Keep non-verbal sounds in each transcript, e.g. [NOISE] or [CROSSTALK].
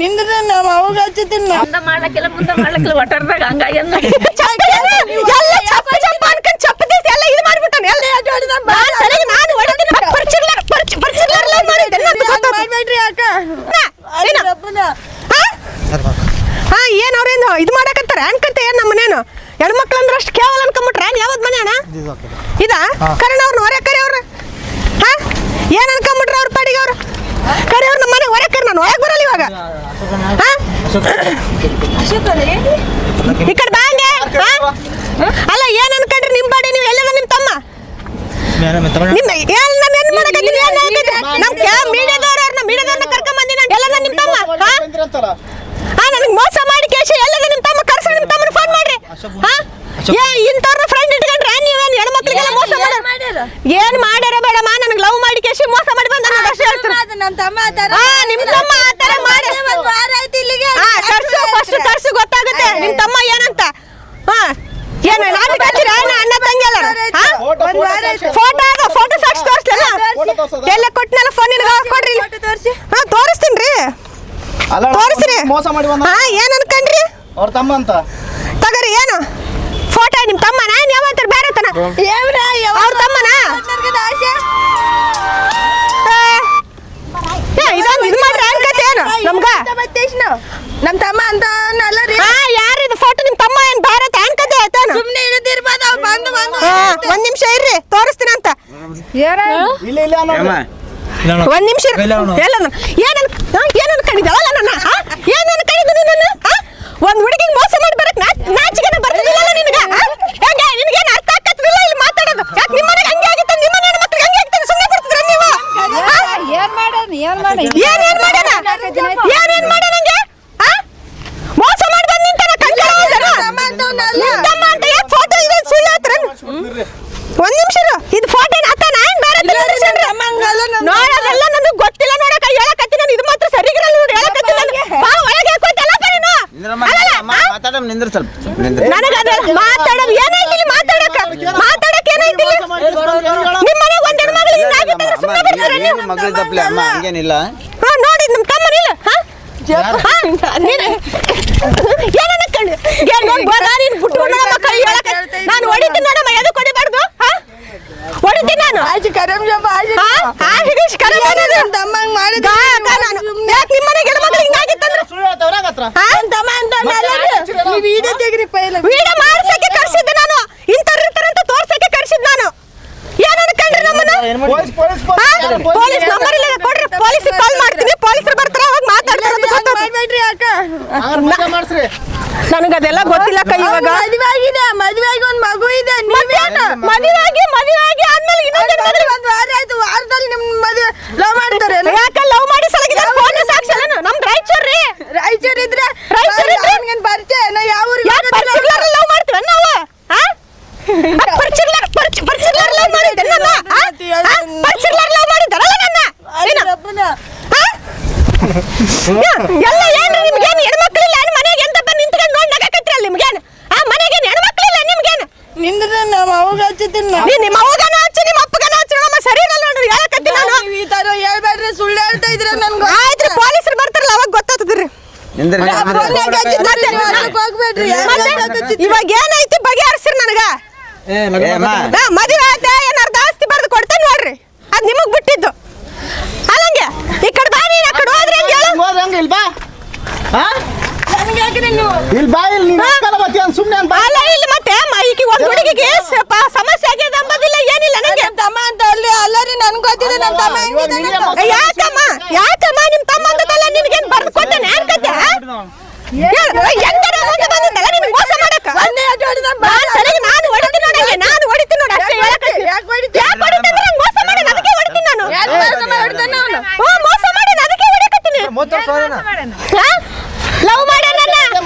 ನಿಂದ್ರ ನಮ್ಮ ಅವಾಗ ಹಚ್ಚುತ್ತೀನಿ ಮುಂದೆ ಮಾಡ್ಲಕ್ಕಿಲ್ಲ ಮುಂದೆ ಮಾಡ್ಲಕ್ಕಿಲ್ಲ ಒಟ್ಟಾರ್ದಾಗ ಹಂಗಾಗಿ ಎಲ್ಲ ಎಲ್ಲ ಎಲ್ಲ ನಂದು? ಹಾ? ಹಾ ಏನ್ ಅವ್ರೇನು ಇದು ಮಾಡಕತ್ತಾರ? ಅನ್ಕಂತ ಏನ್ ನಮ್ಮ ಮನೇನು ಹೆಣ್ಮಕ್ಳು ಅಂದ್ರೆ ಅಷ್ಟು ಕೇವಲ ಅನ್ಕೊಂಬಿಟ್ರ ಯಾವತ್ ಮನೆ ಅಣ್ಣ? ಇದ ಕರಣ ಅವ್ರನ್ನ ಹೊರೆ ಕರಿ ಅವ್ರ. ಹಾ? ಏನ್ ಅನ್ಕೊಂಬಿಟ್ರ ಅವ್ರ ಪಾಡಿಗೆ ಅವ್ರು? ಕರಿ ಅವ್ರ ನಮ್ಮ ಮನೆ ಹೊರೆ ಕರಿ ನಾನು ಹೊರಗೆ ಬರಲ್ಲ ಇವಾಗ. ಹಾ? ಈ ಕಡೆ ಬಾಂಗೆ ಹಾ? ಅಲ್ಲ ಏನ್ ಅನ್ಕೊಂಡ್ರಿ ನಿಮ್ ಪಾಡಿ ನೀವು? ಎಲ್ಲದ ನಿಮ್ ತಮ್ಮ? ನಿಮ್ಮ ಏನ್ ನಾನು ಏನ್ ಮಾಡಕತ್ತೀನಿ ಏನ್ ಆಗೈತೆ? ನಮ್ ಕ್ಯಾ ಮೀಡಿಯಾದವ್ರು ಅವ್ರನ್ನ? ಮೀಡಿಯಾದವ್ರನ್ನ ಕರ್ಕೊಂಡ್ ಬಂದಿ ನಾನು? ಎಲ್ಲದ ನಿಮ್ ತಮ್ಮ? ಹಾ? ಹಾ ನನಗೆ ಮೋಸ ಮಾಡಿ ಕೇಶ ಎಲ್ಲದ ನಿಮ್ ತಮ್ಮ ನಿಮ್ ತಮ್ಮನ ಫೋನ್ ಮಾಡ್ರಿ ಹಾ ಏ ಇಂಥವ್ರ ಫ್ರೆಂಡ್ ಇಟ್ಕೊಂಡ್ರೆ ನೀವೇನ್ ಹೆಣ್ಮಕ್ಳಿಗೆಲ್ಲ ಮೋಸ ಮಾಡ್ಯಾರ ಏನ್ ಮಾಡ್ಯಾರ ಬೇಡಮ್ಮ ನನಗೆ ಲವ್ ಮಾಡಿ ಕೇಶಿ ಮೋಸ ಮಾಡಿ ಬಂದ ನಾನು ಅಷ್ಟೇ ಹೇಳ್ತೀನಿ ನನ್ನ ತಮ್ಮ ಆ ಥರ ಹಾ ನಿಮ್ ತಮ್ಮ ಆ ಥರ ಮಾಡಿ. ಒಂದು ವಾರ ಆಯ್ತು ಇಲ್ಲಿಗೆ. ಹಾ ತರ್ಸು ಫಸ್ಟ್ ತರ್ಸು ಗೊತ್ತಾಗುತ್ತೆ. ನಿಮ್ ತಮ್ಮ ಏನಂತ? ಹಾ. ಏನು ನಾನು ಹಚ್ಚಿರ ಅಣ್ಣ ಅಣ್ಣ ತಂಗಿ ಅಲ್ಲ ಒಂದ್ ವಾರ ಫೋಟೋ ಅದ ಫೋಟೋ ಸಾಕ್ಷಿ ತೋರಿಸ್ಲಲ್ಲ? ಎಲ್ಲ ಕೊಟ್ಟನಲ್ಲ ಫೋನ್ ನಿನಗ ಕೊಡ್ರಿ ಇಲ್ಲಿ. ಫೋಟೋ ತೋರ್ಸಿ. ಹಾ ತೋರಿಸ್ತೀನಿ ರೀ. ತೋರಿಸ್ರಿ. ಮೋಸ ಮಾಡಿ ಬಂದ ಹಾ ಏನ್ ಅನ್ಕಂಡ್ರಿ? ಅವ್ರ ತಮ್ಮ ಅಂತ? ತಗರಿ ಏನು? ಫೋಟೋ ನಿಮ್ ತಮ್ಮನ? ಯಾವಂತಾರ ಬೇರೆ ತನ? ಅವ್ರ ತಮ್ಮನ? ಇದೊಂದು ಇದು ಮಾಡ್ರಿ ಅನ್ಕತೆ ಏನು? ನಮ್ಗ? ನಮ್ಮ ತಮ್ಮ ಅಂತ ಅಲ್ಲ ರೀ. ಹಾ ಯಾರು ಇದು ಫೋಟೋ ನಿಮ್ಮ ತಮ್ಮ ಏನು ಭಾರತ ಅನ್ಕತೆ ಆಯ್ತಾನ ಸುಮ್ಮನೆ ಇಳಿದಿರ್ಬೋದು ಅವ್ರು ಬಂದು ಬಂದು ಒಂದು ಒಂದ್ ನಿಮಿಷ ಇರ್ರಿ ತೋರಿಸ್ತೀನಿ ಅಂತ. ಇಲ್ಲ ಇಲ್ಲ ಅನ್ನೋ ನಿಮಿಷ. ಎಲ್ಲ ಏನ್ ಏನ್ ಅನ್ಕೊಂಡಿದ್ದಾವಲ್ಲ ನನ್ನ? ಏನ್ ಅನ್ಕೊಂಡಿದ್ದು ನೀನು ಹಾ? ಒಂದ್ ಹುಡುಗಿಗೆ ಮೋಸ ಮಾಡಿ ಬರಕ್ ನಾಚಿಕೆನ ಬರ್ತಿದ್ದಿಲ್ಲ ನಿಮಗೆ? ಹೆಂಗೆ? ನಿನಗೇನ್ ಅರ್ಥ ಆಗ್ತಿಲ್ಲ ಇಲ್ಲಿ ಮಾತಾಡೋದು? ಯಾಕೆ ನಿಮ್ಮ ಮನೆಗೆ ಹಂಗೆ ಆಗಿತ್ತು? ನಿಮ್ಮ ಮನೆ ಹೆಣ್ಮಕ್ಳಿಗೆ ಹಂಗೆ ಆಗ್ತದೆ ಸುಮ್ಮನೆ ಬರ್ತಿದ್ರ ನೀವು? ಏನ್ ಮಾಡೋಣ ಏನ್ ಏನ್ ಮಾಡ್ಯಾನ ಹಂಗೆ ಹಾ? ಮೋಸ ಮಾಡಿ ಬಂದ್ ನಿಂತಾನ ಕಣ್ಕರ ಹೋದನ ತಮ್ಮ ಅಂತವ್ನಲ್ಲ. ನಿಮ್ ತಮ್ಮ ಅಂತ ಯಾಕೆ ಫೋಟೋ ಇದೆ ಸುಳ್ಳು ಹೇಳ್ತೀರ ಒಂದ್ ನಿಮಿಷ ಇರು. ಇದು ಫೋಟೋ ಏನ್ ಆತನ ಏನ್ ಬೇರೆ ತಲೆ ತಮ್ಮ ಹಂಗಲ್ಲ ನಮ್ ನೋಡೋದೆಲ್ಲ ನನಗೆ ಗೊತ್ತಿಲ್ಲ ನೋಡಕ ಹೇಳಕತ್ತಿ ನಾನು ಇದು ಮಾತ್ರ ಸರಿಗಿರಲ್ಲ ನೋಡಿ ಹೇಳಕತ್ತಿ ನಾನು ಬಾ ಒಳಗೆ ಹಾಕೋತಲ್ಲಪ್ಪ ನೀನು ಅಲ್ಲಲ್ಲ, ಆ? ಮಾತಾಡಮ್ ನಿಂದ್ರ ಸ್ವಲ್ಪ ನಿಂದ್ರ ನನಗೆ ಅದ ಮಾತಾಡೋದು ಏನೈತಿ ಇಲ್ಲಿ ಮಾತಾಡಕ ಮಾತಾಡಕ್ ಏನೈತಿ ಇಲ್ಲಿ ನಿಮ್ಮ ಮನೆಗೆ ಒಂದ್ ಹೆಣ್ಮಗಳು ನೀವು? ಮಗಳ ತಪ್ಪಲೆ ಅಮ್ಮ? ಹಂಗೇನಿಲ್ಲ? ಹಾ ನೋಡಿ ನಮ್ಮ ತಮ್ಮ ಇಲ್ಲ. ಹಾ, ನೀನು ಹೊಡಿತೀನಿ ನೋಡಮ್ಮ ಎದಕ್ಕೆ ಹೊಡಿಬಾರ್ದು? ಹಾ? ಹೊಡಿತೀನಿ ನಾನು. ಕರಂ ಹಾ ಹಿಗೇಶ್ ಮಾಡಿದ ಗಾ, ನಾನು ಯಾಕೆ ನಿಮ್ಮ ಮನೆಗೆ ಹಿಂಗಾಗಿತ್ತಂದ್ರೆ ಸುಳ್ಳು ಹೇಳ್ತಾವ್ರ ಹತ್ರ? ಹಾ? ತಮ್ಮ ಅಂತ ನೀವು ವಿಡಿಯೋ ತೆಗ್ರಿ ಪೈಲ ವೀಡಿಯೋ ಮಾಡ್ಸಕ್ಕೆ ಕರ್ಸಿದ್ದೆ ನಾನು ಇಂಥವ್ರು ಇರ್ತಾರಂತ ತೋರ್ಸಕ್ಕೆ ಕರ್ಸಿದ್ ನಾನು ಏನ್ ಅನ್ಕೊಂಡ್ರಿ ನಮ್ಮನ್ನ ಪೊಲೀಸ್ ಪೊಲೀಸ್? ಪೊಲೀಸ್. ನಂಬರ್ ಇಲ್ಲ ಕೊಡ್ರಿ. ಪೊಲೀಸ್ ಕಾಲ್ ಮಾಡ್ತೀನಿ. ಪೊಲೀಸರು ಬರ್ತಾರ ಅವಾಗ. ಮಾಡ್ಬೇಡ್ರಿ ಅಕ್ಕ. ಮಾಡ್ಸ್ರಿ. ನನಗದೆಲ್ಲ ಗೊತ್ತಿಲ್ಲ ಕೈ ಇವಾಗ. ಮದುವೆ ಆಗಿದೆ ಮದ್ವೆ ಆಗಿ ಒಂದ್ ಮಗು ಇದೆ ಮದುವೆ ಆಗಿ ಮದುವೆ ಆಗಿ ಆದ್ಮೇಲೆ ಇನ್ನೊಂದ್ ಒಂದ್ ಮದ್ವೆ ಒಂದ್ ವಾರ ಆಯ್ತು ವಾರದಲ್ಲಿ ನಿಮ್ ಮದ್ವೆ ಲವ್ ಮಾಡ್ತಾರೆ ಯಾಕೆ ಲವ್ ಮಾಡಿ ಸಲಗಿದ ಫೋನ್ ಸಾಕ್ಷಿ ಅಲ್ಲ ನಮ್ದು ರಾಯಚೂರ್ ರೀ ರಾಯಚೂರ್ ಇದ್ರೆ ರಾಯಚೂರ್ ಇದ್ರೆ? ಅವ್ನಿಗೇನ್ ಪರಿಚಯ ನಾ ಯಾವ ಊರಿಗೆ ಯಾಕೆ ಪರಿಚಿರ್ಲಾರ ಲವ್ ಮಾಡ್ತೀವಿ ನಾವು ಹಾ ಪರಿಚಿರ್ಲಾರ ಪರಿಚಿರ್ಲಾರ ಲವ್ ಮಾಡಿದ್ದೆ ನನ್ನ ಪರಿಚಿರ್ಲಾರ ಲವ್ ಮಾಡಿದ್ದಾರಲ್ಲ ನನ್ನ ಏನ? ಹಾ? ಯಾ, ಎಲ್ಲ ಏನು ನಿಮ್ಗೇನು ಹೆಣ್ಮಕ್ಳಿಲ್ಲ ಏನು ಮನೆಗೆ ಎಂತ ಬಂದು ನಿಂತ್ಕೊಂಡು ನೋಡಿ ನಗಕತ್ರಿ ನಿಮ್ಗೇನು ಆ ಮನೆಗೆ ಹೆಣ್ಮಕ್ಳಿಲ್ಲ ನಿಮ್ಗೇನು ನಿಂದ್ರೆ ನಮ್ಮ ನೀ ನಿಮ್ಮ ಅವ್ವಗನ ಹಚ್ಚಿ ನಿಮ್ಮ ಅಪ್ಪಗನ ಹಚ್ಚಿ ನಮ್ಮ ಸರಿ ಇರಲ್ಲ ನೋಡ್ರಿ ಹೇಳಕತ್ತಿ ನಾನು ನೀವು ಈ ಥರ ಹೇಳ್ಬೇಡ್ರಿ ಸುಳ್ಳು ಹೇಳ್ತಾ ಇದ್ರೆ ನನ್ಗೆ ಆಯ್ತ್ರಿ ಪೊಲೀಸರು ಬರ್ತಾರಲ್ಲ ಅವಾಗ ಗೊತ್ತಾಗ್ತದ್ರಿ. ನಿಂದ್ರ ಹೋಗ್ಬೇಡ್ರಿ ಇವಾಗ ಏನೈತಿ ಬಗೆಹರಿಸ್ರಿ ನನಗ. ಹಾ, ಮದುವೆ ಆಯ್ತಾ ಏನಾರ ಜಾಸ್ತಿ ಬರ್ದು ಕೊಡ್ತೇನೆ ನೋಡ್ರಿ. ಅದು ನಿಮಗ್ ಬಿಟ್ಟಿದ್ದು. ಅಲ್ಲಂಗೆ ಈ ಕಡೆ ಬಾ ನೀನ್ ಆ ಕಡೆ ಹೋದ್ರೆ ಹೆಂಗ್ ಹೇಳು. ಹೋದ್ರೆ ಹಂಗ ಇಲ್ಲಿ ಬಾ. ಹಾ ನನ್ಗೆ ಯಾಕ್ರಿ ನೀವು ಇಲ್ಲಿ ಬಾ ಇಲ್ಲಿ ನೀನ್ ಹಾಕಲ್ಲ ಮತ್ತೆ ಏನ್ ಸುಮ್ನೆ ಅಂತ ಅಲ್ಲ ಇಲ್ಲಿ ಮತ್ತೆ ಮ- ಈಕಿ ಒಂದ್ ಹುಡುಗಿಗೆ ಸ್ವಲ್ಪ ಸಮಸ್ಯೆ ಆಗಿದೆ ಅಂಬೋದಿಲ್ಲ ಏನಿಲ್ಲ ನಂಗೆ ನಮ್ ತಮ್ಮ ಅಂತ ಅಲ್ಲಿ ಅಲ್ಲರಿ ನನ್ಗೆ ತಮ್ಮ ಹೆಂಗಿದ್ದಾನೆ. ಯಾಕಮ್ಮ ಯಾಕಮ್ಮ ನಿಮ್ಮ ತಮ್ಮ? ಅಂತದಲ್ಲ ನಿನ್ಗೇನ್ ಬರ್ದು ಕೊಟ್ಟೆ? ಅನ್ಕತ್ತೆ ಹೆಂಗಾರ ಮುಂದೆ ಬಂದಿದ್ದಲ್ಲ? ನಿನ್ಗೆ ಮೋಸ ಮಾಡಕ್ಕ. ನಾನ್ ಸರಿಯಾಗಿ ನಾನು ಹೊಡಿತೀನಿ ನೋಡಲ್ಲ ನಾನು ಹೊಡಿತೀನಿ ನೋಡ ಅಷ್ಟೇ ಹೇಳಕತ್ತಿ ಯಾಕ್ ಹೊಡಿತಿ? ಯಾಕೆ ಹೊಡಿತೀನಿ ಅಂದ್ರೆ ನಂಗ್ ಮೋಸ ಮಾಡಿ ಅದಕ್ಕೆ ಹೊಡಿತೀನಿ ನಾನು. ಯಾಕ್ ಮೋಸ ಅವ್ನು? ಹ್ಞೂ ಮೋಸ ಮಾಡಿ ಅದಕ್ಕೆ ಹೊಡಿಕತ್ತೀನಿ. ಲವ್ ಮಾಡ್ಯಾನ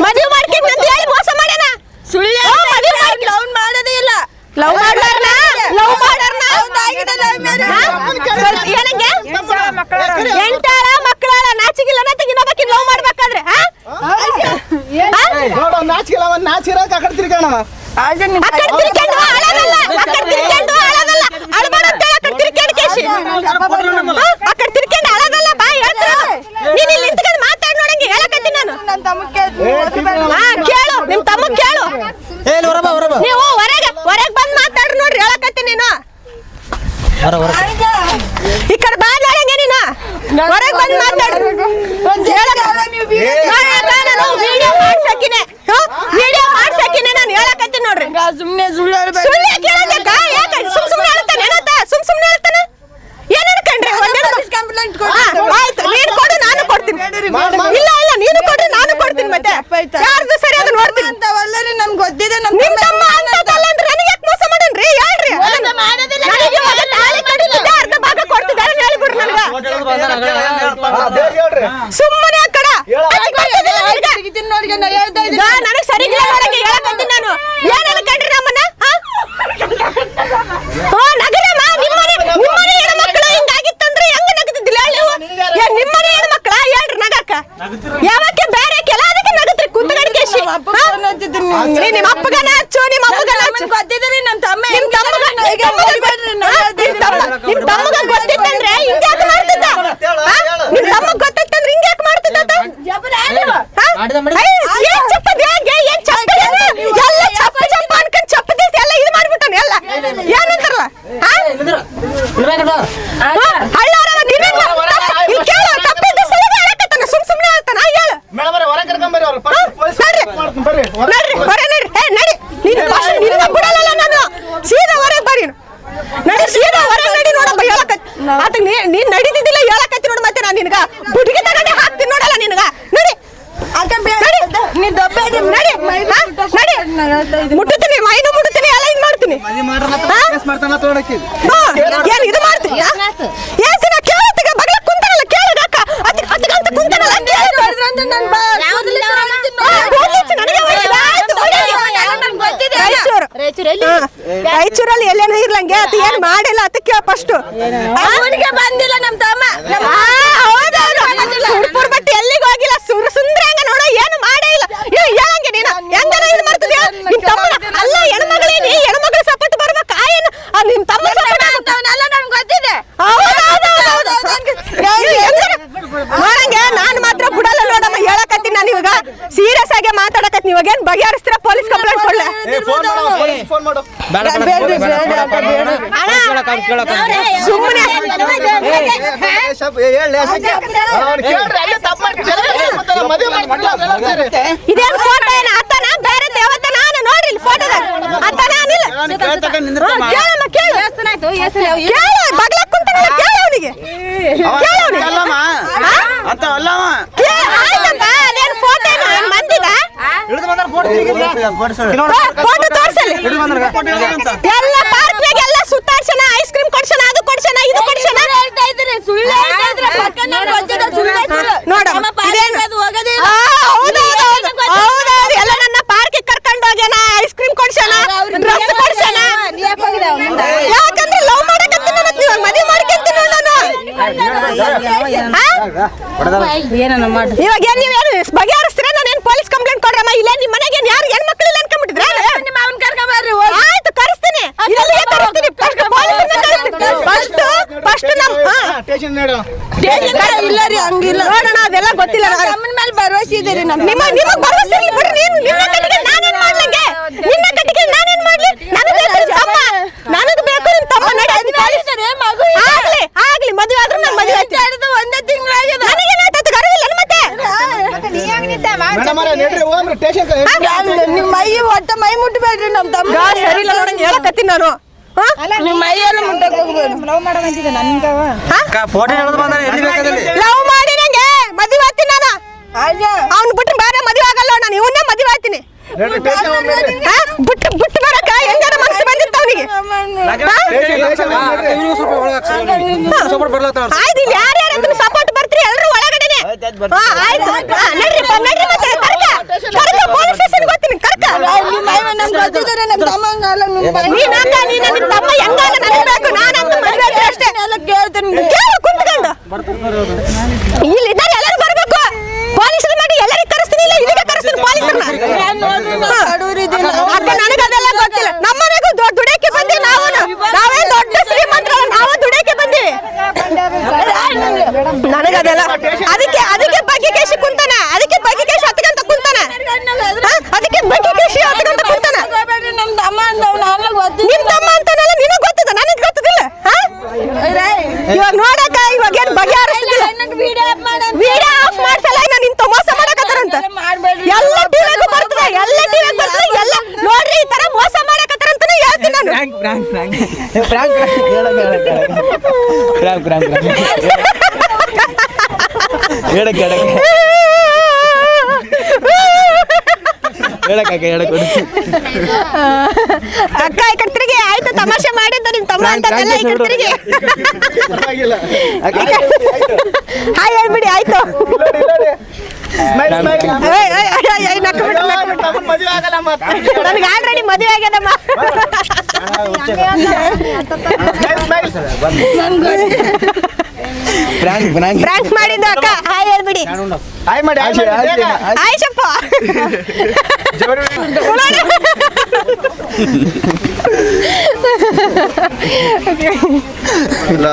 ಮದುವೆ ಮಾಡ್ಕೊಂಡು ಅಂತ ಹೇಳಿ ಮೋಸ ಮಾಡ್ಯಾನ? ಸುಳ್ಳು ಲವ್ ಮಾಡೋದೇ ಇಲ್ಲ. ಲವ್ ಮಾಡ್ಲಾರ್ನ ಎಂಟಾರ ಮಕ್ಕಳಾರ ನಾಚಿಗಿಲ್ಲ ಇನ್ನೊಬ್ಬಕಿ ಲವ್ ಮಾಡ್ಬೇಕಾದ್ರೆ ಹಾ? ಹಾ? ನೋಡ ನಾಚಿಕೆ ಒಂದ್ ನಾಚಿರಕ್ ಆ ಕಡೆ ತಿರ್ಗೋಣ ಆದ್ರೆ ನಿಮ್ ಆ ಕಡೆ ತಿರ್ಕೊಂಡು ಅಳೋದಲ್ಲ ಆ ಕಡೆ ತಿರ್ಕೊಂಡು ಅಳೋದಲ್ಲ ಅಳ್ಬಾರ್ದಂತ ಈ ಕಡೆ ಬಾ ನೋಡಂಗೆ ನೀನು ಹೊರಗೆ ಬಂದು ಮಾತಾಡು ವಿಡಿಯೋ ಮಾಡ್ಸಕಿನೆ ವಿಡಿಯೋ ಮಾಡ್ಸಕಿನೆ ನಾನು ಹೇಳಕತ್ತೀನಿ ನೋಡ್ರಿ ಸುಮ್ನೆ ಸುಳ್ಳು ಹೇಳ್ಬೇಡ. ಸುಳ್ಳು ಕೇಳೋದಕ್ಕ ಯಾಕೆ ಸುಮ್ ಸುಮ್ನೆ ಹೇಳ್ತಾನೆ ಏನಂತ ಸುಮ್ ಸುಮ್ನೆ ಹೇಳ್ತಾನೆ ಏನ್ ಅನ್ಕೊಂಡ್ರಿ ಒಂದೇನು ಪೊಲೀಸ್ ಕಂಪ್ಲೇಂಟ್ ಹಾ, ಕೊಡ್ತೀನಿ. ಆಯ್ತು ನೀನು ಕೊಡು ನಾನು ಕೊಡ್ತೀನಿ ಮಾಡ್- ಮಾಡ್- ಇಲ್ಲ ಇಲ್ಲ ನೀನು ಕೊಡ್ರಿ ನಾನು ಕೊಡ್ತೀನಿ ಮತ್ತೆ ತಪ್ಪಾಯ್ತಾ? ಯಾರ್ದು ಸರಿ ಅದು ನೋಡ್ತೀನಿ ಅಂತವಲ್ಲರಿ ನಮ್ಗ್ ಗೊತ್ತಿದೆ ನಮ್ ನಿಮ್ ತಮ್ಮ ಅಂತದಲ್ಲ ಅಂದ್ರೆ ನನಗೆ ಯಾಕೆ ಮೋಸ ಮಾಡನ್ರಿ ಹೇಳ್ರಿ ನನಗೆ ಇವಾಗ ತಾಳಿ ಕಟ್ಟಿದ್ದೆ ಅರ್ಧ ಭಾಗ ಕೊಡ್ತಿದ್ದಾರೆ ಹೇಳ್ಬಿಡ್ರಿ ನನಗೆ ದೇವ್ರ್ ಹೇಳ್ರಿ ಸುಮ್ಮನೆ ಆ ಕಡೆ ಹೇಳ. ಹಚ್ಚಿ ಕೊಡ್ತಿದ್ದೀನಿ ನನಗೆ. ಸರಿ ಹೇಳಕತ್ತೀನಿ ನಾನು ಏನೆಲ್ಲ ಅನ್ಕೊಂಡ್ರಿ ನಮ್ಮನ್ನ? ಹಾ? ಹಾ ನಗರಮ್ಮ ನಿಮ್ಮನೆ ನಿಮ್ಮನೆ ಹೆಣ್ಮಕ್ಳು ಹಿಂಗಾಗಿತ್ತಂದ್ರೆ ಹೆಂಗ ನಗತಿದ್ದಿಲ್ಲ? ಹೇಳಿ ನಿಮ್ಮ ಮನೆ ನಿಮ್ಮನೆ ಹೆಣ್ಮಕ್ಳ? ಹೇಳ್ರಿ ನಗಕ್ಕ. ಯಾವಕ್ಕೆ ಬೇರೆ ಕೆಲ ಅದಕ್ಕೆ ನಗತ್ರಿ ನಮ್ಮ ನಿಮ್ಮ ಅಪ್ಪಗನ ಹಚ್ಚು ನಿಮ್ಮ ಅಪ್ಪಗನ ಹಚ್ಚು ನಮ್ಗ್ ಗೊತ್ತಿದೆ ರೀ, ನಮ್ ತಮ್ಮ ನಿಮ್ ತಮ್ಮಗ ಈಗ ಹೋಗ್ಬೇಡ್ರಿ, ನಾ ಹೇಳ್ತಾ ನಿಮ್ ತಮ್ಮ ನಿಮ್ ತಮ್ಮಗ ಗೊತ್ತಿತ್ತಂದ್ರೆ ಹಿಂಗ್ಯಾಕ್ ಮಾಡ್ತಿದ್ದ ಹಾ? ನಿಮ್ ತಮ್ಮಗ್ ಗೊತ್ತಿತ್ತಂದ್ರೆ ಹಿಂಗ್ಯಾಕ್ ಮಾಡ್ತಿದ್ದ ಆತ? ಹಾ? ಐ, ಏನ್ ಚಪ್ಪದ್ ಯಾಕೆ? ಏನ್ ಚಪ್ಪ ಏನು? ಎಲ್ಲ ಚಪ್ಪ ಚಪ್ಪ ಅನ್ಕೊಂಡ್ ಚಪ್ಪದಿಸ್ ಎಲ್ಲ ಇದು ಮಾಡ್ಬಿಟ್ಟಾನ ಎಲ್ಲ ಏನಂತಾರಲ್ಲ ಹಾ? ಹಾ? ಹಳ್ಳಾರವ ನೀವೇನ್ ಮಾಡ್ತಾ? ಇಲ್ಲಿ ಕೇಳು, ತಪ್ಪಿದ್ದ ಸಲಗ ಹೇಳಕತ್ತಾನ, ಸುಮ್ ಸುಮ್ನೆ ಹೇಳ್ತಾನ, ಹಾ, ಹೇಳು. ಮೇಡಮ್ ಅವ್ರೆ, ಹೊರಗ್ ಕರ್ಕೊಂಬರ್ರಿ ಅವ್ರು. ಹಾ? ಪೊಲೀಸ್ ನಡ್ರಿ. ಮಾಡ್ತೀನಿ, ಬರ್ರಿ ಹೊರಗ್ ನಡ್ರಿ, ಹೊರ ನಡ್ರಿ. ಏ, ನಡಿ. ನೀನು first ನಿನಗ ಬಿಡಲ್ಲಲ್ಲ ನಾನು. ಸೀದಾ ಹೊರಗ್ ಬರ್ರಿ ನೀನು. ನಡಿ ಸೀದಾ ಹೊರಗ್ ನಡಿ ನೋಡಪ್ಪ ಹೇಳಕತ್ ಆತ ನೀ ನೀನ್ ನಡೀತಿದ್ದಿಲ್ಲ ಹೇಳಕತ್ತಿ ನೋಡು ಮತ್ತೆ ನಾನು ನಿನಗ ಬುಡಿಗೆ ತಗೊಂಡೆ ಹಾಕ್ತೀನಿ ನೋಡಲ್ಲ ನಿನಗ ನಡಿ ಅಕ್ಕ ಬೇಡ ನಡಿ. ನೀ ದಬ್ಬೆ ಇದೆ, ನಡಿ ಮೈ ಹಾ? ಬಿಟ್ಟು ನಡಿ ನಾ ಹೇಳ್ತಾ ಇದ್ದೀನಿ. ಮುಟ್ಟುತ್ತೀನಿ ಮೈನು ಮುಟ್ಟುತ್ತೀನಿ ಎಲ್ಲ ಇದು ಕೇಸ್ ಮಾಡ್ತಾನ ತಗೊಳಕ್ಕೆ ಹಾ, ಏನ್ ಇದು ಮಾಡ್ತೀನಿ ಏಸಿನ ಕೇಳತ್ತಿಗ ಬಗ್ಲ ಕುಂತಾನಲ್ಲ ಕೇಳು ಅಕ್ಕ ಅತ್ತ ಅತ್ತಗಂತ ಕುಂತಾನಲ್ಲ ಕೇಳು ನೋಡಿದ್ರೆ ಅಂದ್ರೆ ನನ್ ಬಾ- ಕೂದಲು ಹೇಳ್ತೀನಿ ಹಾ, ನೋಡಿ. ಕೂದ್ಲಿಚ್ಚು ನನಗೆ ಹೊಡಿದ. ಆಯ್ತು, ಹೊಡೀರಿ. ಎಲ್ಲ ನಮ್ಗ್ ಗೊತ್ತಿದೆ. ರಾಯಚೂರು ಹಾ, ರಾಯಚೂರಲ್ಲಿ ಎಲ್ಲೇನೋ ಇರ್ಲಂಗೆ ಅತ ಏನ್ ಮಾಡಿಲ್ಲ ಅಂತ ಕೇಳ ಫಸ್ಟ್ ಅವನಿಗೆ ಬಂದಿಲ್ಲ ನಮ್ ತಮ್ಮ ನಮ್ ಸುರ್ಪುರ್ ಬಟ್ಟೆ ಎಲ್ಲಿಗೆ ಹೋಗಿಲ್ಲ ಸುರ್ ಸುಂದ್ರಂಗ ನೋಡ ಏನು ಮಾಡೇ ಇಲ್ಲ ಇವ್ ಹೇಳಂಗೆ ನೀನು ಹೆಂಗನ ಇದು ಮಾಡ್ತಿದ್ಯಾ ನಿಮ್ ತಮ್ಮನ ಅಲ್ಲ ಹೆಣ್ಮಗಳೇ ನೀ ಹೆಣ್ಮಗಳ ಸಪೋರ್ಟ್ ಬರ್ಬೇಕ ಏನು ಆ ನಿಮ್ ತಮ್ಮ ಸಪೋರ್ಟ್ ಅಂತವನೆಲ್ಲ ನಮ್ಗ್ ಗೊತ್ತಿದೆ ನೋಡಂಗೆ ನಾನು ಮಾತ್ರ ಬಿಡಲ್ಲ ನೋಡಮ್ಮ ಹೇಳಕತ್ತೀನಿ ನಾನು ಇವಾಗ ಸೀರಿಯಸ್ ಆಗಿ ಮಾತಾಡಕತ್ತೀನಿ ಇವಾಗ ಏನ್ ಬಗೆಹರಿಸ್ತೀರ ಪೊಲೀಸ್ ಕಂಪ್ಲೇಂಟ್ ಕೊಡ್ಲೆ ಏ ಫೋನ್ ಮಾಡು ಪೊಲೀಸ್ ಫೋನ್ ಮಾಡು ಸುಮ್ಮನೆ ಅವ್ನು ಕೇಳ್ರಿ ಅಲ್ಲೇ ತಪ್ಪು ಮಾಡ್ಕೊಂಡು ಜನ ಹೇಳ್ಬಿಡ್ತಾರೆ, ಮದುವೆ ಮಾಡ್ಬಿಟ್ಟು ಅವ್ರೆಲ್ಲ ಸುಮ್ಮನೆ ಇದೇನ್ ಫೋಟೋ ಏನ? ಅತ್ತನ? ಬೇರೆ ದೇವತ ನಾನು ನೋಡ್ರಿ ಫೋಟೋದಾಗ ಅತ್ತನ? ಅನಿಲ್ಲ ನಾನು ಕೇಳ್ತಕ್ಕ ನಿಂದಿರ್ತಮ್ಮ. ಕೇಳಮ್ಮ ಕೇಳು ಕೇಳು. ಬಗ್ಲ ಕುಂತಾನಲ್ಲ ಕೇಳು ಅವನಿಗೆ. ಅವ ಕೇಳು ಅವ್ನಿಗೆ. ಅಲ್ಲಮ್ಮ? ಅಂತ ಅಲ್ಲವ ಕೇಳು ಆಯ್ತಪ್ಪ ಅದೇನ್ ಫೋಟೋ ಮಂದಿದ ಫೋಟೋ ಎಲ್ಲ ಪಾರ್ಕ್ನಾಗ ಎಲ್ಲ ಸುತ್ತಾಡ್ಸಣ ಐಸ್ ಕ್ರೀಮ್ ಕೊಡ್ಸಣ ಅದು ಕೊಡ್ಸಣ ಇದು ಕೊಡ್ಸಣ. ಹೇಳ್ತಾ ಇದ್ದೀರಿ? ಸುಳ್ಳು ಹೇಳ್ತಾ ಪಕ್ಕ ಸುಳ್ಳು. ನೋಡ ಎಲ್ಲ ನನ್ನ ಕರ್ಕೊಂಡು ಹೋಗ್ಯಾನ ಐಸ್ ಕ್ರೀಮ್ ಕೊಡ್ಸಣ ಅವ್ರು ಡ್ರೆಸ್ ನೀ ಕೊಡ್ಸಣ. ನೀ ಯಾಕ್ ಹೋಗಿದ್ದೆ ಯಾಕಂದ್ರೆ ಲವ್ ಮಾಡಕತ್ತೀನಿ ನಾನು ನೀವು ಮದುವೆ ಮಾಡ್ಕೊಂತೀನಿ ನಾನು. ಹಾ? ಏನನ್ನ ಇವಾಗ ಏನ್ ನೀವೇನು ಬಗೆಹರಿಸ್ತೀರ ನಾನು ಏನು ಪೊಲೀಸ್ ಕಂಪ್ಲೇಂಟ್ ಕೊಡ್ರಮ್ಮ ಇಲ್ಲ ನಿಮ್ಮ ಮನೆಗೆ ಏನ್ ಯಾರು ಹೆಣ್ ಮಕ್ಳಿಲ್ಲ ಅನ್ಕೊಂಡ್ಬಿಟ್ಟಿದ್ರೆ ನಿಮ್ಮ ಅವನ್ ಕರ್ಕೊಂಬರ್ರಿ ಹೋಗಿ. ಆಯ್ತು ಕರೆಸ್ತೀನಿ ಇಲ್ಲಿಗೆ ಕರೆಸ್ತೀನಿ ಫಸ್ಟ್ ಪೊಲೀಸನ್ನ ಕರೆಸ್ತೀನಿ ಫಸ್ಟ್ ಫಸ್ಟ್ ನಮ್ಮ ಹಾ. ಇಲ್ಲ ರೀ ಹಂಗಿಲ್ಲ. ನೋಡೋಣ ಅದೆಲ್ಲ ಗೊತ್ತಿಲ್ಲ. ನನಗೆ. ಮೇಲೆ ಭರವಸೆ ಇದೆ ರೀ ನಮ್ಮ ನಿಮ್ಮ ನಿಮಗೆ ಭರವಸೆ ಇರ್ಲಿ ಬಿಡ್ರಿ ನೀನು ನಿನ್ನ ಕಟ್ಟಿಗೆ ನಾನೇನ್ ಮಾಡ್ಲಂಗೆ ನಿನ್ನ ಕಟ್ಟಿಗೆ ನಾನೇನ್ ಮಾಡ್ಲಿ? ನನಗೆ ಬೇಕು ನಿನ್ ತಮ್ಮ. ನನಗ್ ಬೇಕು ನಿಮ್ಮ ತಮ್ಮ. ನಡಿ ಅದ್ನ ಕಳಿಸ್ತಾರೆ. ಮಗು ಇದೆ. ಆಗ್ಲಿ ಆಗ್ಲಿ ಮದುವೆ ಆದ್ರೂ ನಾನು ಮದುವೆ ಆಯ್ತು. ಒಂದೇ ತಿಂಗಳಾಗಿದೆ ನನಗೆ ಗರ್ವಿಲ್ಲ ಮತ್ತೆ. ಹೋಗ್ರಿ ಸ್ಟೇಷನ್ ನಿಮ್ಮ ಮೈ ಒಟ್ಟ ಮೈ ಮುಟ್ಟಬೇಡ್ರಿ ನಮ್ಮ ತಮ್ಮ. ಸರಿ ಇಲ್ಲ ನೋಡಂಗೆ ಹೇಳಕತ್ತೀನಿ ನಾನು? ನಿಮ್ಮ ಮೈಯೆಲ್ಲ ಮುಟ್ಟಕ್ ಹೋಗ್ಬೇಡ್ರಿ ಫೋಟೋ ಹೇಳೋದು ಬಂದ್ರೆ ಎಲ್ಲಿ ಬೇಕಾದಲ್ಲಿ? ಲವ್ ಮಾಡಿ ನಂಗೆ ಮದುವೆ ಆಗ್ತೀನಿ ನಾನು. ಅವ್ನು ಬಿಟ್ಟು ಬೇರೆ ಮದುವೆ ಆಗಲ್ಲ ನಾನು ಇವನ್ನೇ ಮದುವೆ ಆಗ್ತೀನಿ? ಬಿಟ್ಟು ಬಿಟ್ಟು ಬರಕ ಹೆಂಗಾರ ಮನಸ್ಸು ಬಂದಿತ್ತು ಅವನಿಗೆ? ಆಯ್ತು ಇಲ್ಲಿ ಯಾರ್ಯಾರು ಅದನ್ನ ಸಪೋರ್ಟ್ ಬರ್ತೀರಿ? ಎಲ್ಲರೂ ಒಳಗಡೆನೆ. ಆಯ್ತ್ ನಡ್ರಿ ನಡ್ರಿ ಮತ್ತೆ ಕರ್ಕ ಕರ್ಕ ಪೊಲೀಸ್ ಸ್ಟೇಷನ್ ಕರ್ಕ ನಿಮ್ಮ ಗೊತ್ತಿದ್ದಾರೆ ನಮ್ಮ ನಿಮ್ಮ ನೀನ್ ಅಂದ ನೀನ್ ನಿಮ್ ತಮ್ಮ ಹೆಂಗಾಗ ನನಗೆ ಬೇಕು ಮದ್ವೆ ಆಗ್ತೀನಿ ಅಷ್ಟೇ ಎಲ್ಲ ಕೇಳ್ತೀನಿ ಕೇಳು ಕುಂತ್ಕೊಂಡು ಇಲ್ಲಿ ಇದ್ದಾರೆ ಎಲ್ಲರೂ ಬರಬೇಕು ಪೊಲೀಸರು ಮಾಡಿ ಎಲ್ಲರಿಗೂ ಕರೆಸ್ತೀನಿ ಇಲ್ಲ ಇದಕ್ಕೆ ಕರೆಸ್ತೀನಿ ಪೊಲೀಸರನ್ನ ನೋಡ್ರಿ ನಾವು ಬಡವ್ರಿದ್ದೀವಿ ನಾವು. ಅಕ್ಕ ನನಗೆ ಅದೆಲ್ಲ ಗೊತ್ತಿಲ್ಲ ನಮ್ಮ ಮನೆಗೂ ದೊಡ್ಡ ದುಡಿಯಕ್ಕೆ ಬಂದಿ ನಾವು ನಾವೇ ದೊಡ್ಡ ಶ್ರೀಮಂತರು ನಾವು ದುಡಿಯಕ್ಕೆ ಬಂದಿವಿ ನನಗದೆಲ್ಲ ಅದಕ್ಕೆ ಅದಕ್ಕೆ ಬಗ್ಗೆ ಕೇಶಿ ಕುಂತಾನ ಅದಕ್ಕೆ ಬಗ್ಗೆ ಕೇಶಿ ಹತ್ಕಂತ ಕುಂತಾನ ಹಾ? ಅದಕ್ಕೆ ಬಗ್ಗೆ ಕೇಶಿ ಹತ್ಕಂತ ಕುಂತಾನ ಹೋಗ್ಬೇಡ್ರಿ ನಮ್ಮ ತಮ್ಮ ಅಂದವ್ ನಾವೆಲ್ಲ ಗೊತ್ತಿಲ್ಲ ನಿಮ್ ತಮ್ಮ ಅಂತಾನಲ್ಲ ನಿನಗ್ ಗೊತ್ತದ ನನಗ್ ಗೊತ್ತದಿಲ್ಲ ಹಾ ಇವಾಗ ನೋಡಕ್ಕ ಇವಾಗ ಏನ್ ಬಗೆಹರಿಸ್ತಿಲ್ಲ ವಿಡಿಯೋ ಆಫ್ ಮಾಡ್ಸಲ್ಲ ನಾನು ಇಂತ ಮೋಸ ಮಾಡಕತ್ತಾರಂತ. ಎಲ್ಲ ಟಿವಿಗೂ ಬರ್ತದೆ ಎಲ್ಲ ಟಿವಿಗೂ ಬರ್ತದೆ ಎಲ್ಲ ನೋಡ್ರಿ ಈ ತರ ಮೋಸ ಮಾಡಕತ್ತಾರಂತಾನೆ ಹೇಳ್ತೀನಿ ನಾನು. ಹೇಳಕ್ಕೆ ಹೇಳಕ್ಕೆ ಹೇಳಕ್ಕೆ ಹೇಳಕ್ಕೆ ಅಕ್ಕ ಈ ಕಡೆ ತಿರುಗಿ ಆಯ್ತು ತಮಾಷೆ ಮಾಡಿದ್ದ ನಿಮ್ ತಮ್ಮ ಅಂತ ಅಂತಾರಲ್ಲ ಈ ಕಡೆ ತಿರುಗಿ ಹಾಯ್ ಹೇಳ್ಬಿಡಿ ಆಯ್ತು ನನಗೆ ಆಲ್ರೆಡಿ ಮದುವೆ ಆಗ್ಯದಮ್ಮ ಸ್ಮೈಲ್ ಸ್ಮೈಲ್ ಪ್ರಾಂಕ್ ಮಾಡಿದ್ದು ಅಕ್ಕ. ಹಾಯ್ ಹೇಳ್ಬಿಡಿ. ಹಾಯ್ ಮಾಡಿ ಹಾಯ್ ಮಾಡಿ ಬೇಗ. ಶಪ್ಪ [LAUGHS] ಇಲ್ಲ.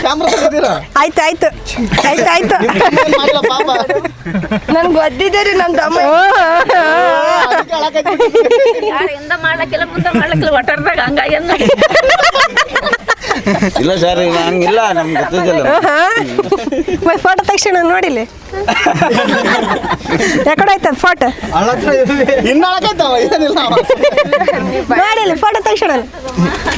ಕ್ಯಾಮ್ರಾ ತೆಗೆದಿರಾ ಆಯ್ತು ಆಯ್ತು. ಆಯ್ತು ಏನ್ ಪಾಪ? ನನ್ಗೆ ತಮ್ಮ. ಅದಕ್ಕೆ ಅಳಕತ್ತಿ. ಯಾರು ಹಿಂದ ಮಾಡ್ಲಕ್ಕಿಲ್ಲ ಮುಂದೆ ಮಾಡ್ಲಕ್ಕಿಲ್ಲ ಒಟ್ಟಾರ್ದಾಗ ಹಂಗಾಗಿ [LAUGHS] ಇಲ್ಲ ಸರ್ ಹಂಗಿಲ್ಲ ನಮ್ಗೆ ಗೊತ್ತಿದ್ದಿಲ್ಲ. ಫೋಟೋ ತಕ್ಷಣ ನೋಡಿಲಿ. ಯಾಕಡೆ ಆಯ್ತದ ಫೋಟೋ ಇನ್ನು ಅಳಕೈತವ ಏನಿಲ್ಲ ನೋಡಿಲಿ ಫೋಟೋ ತಕ್ಷಣ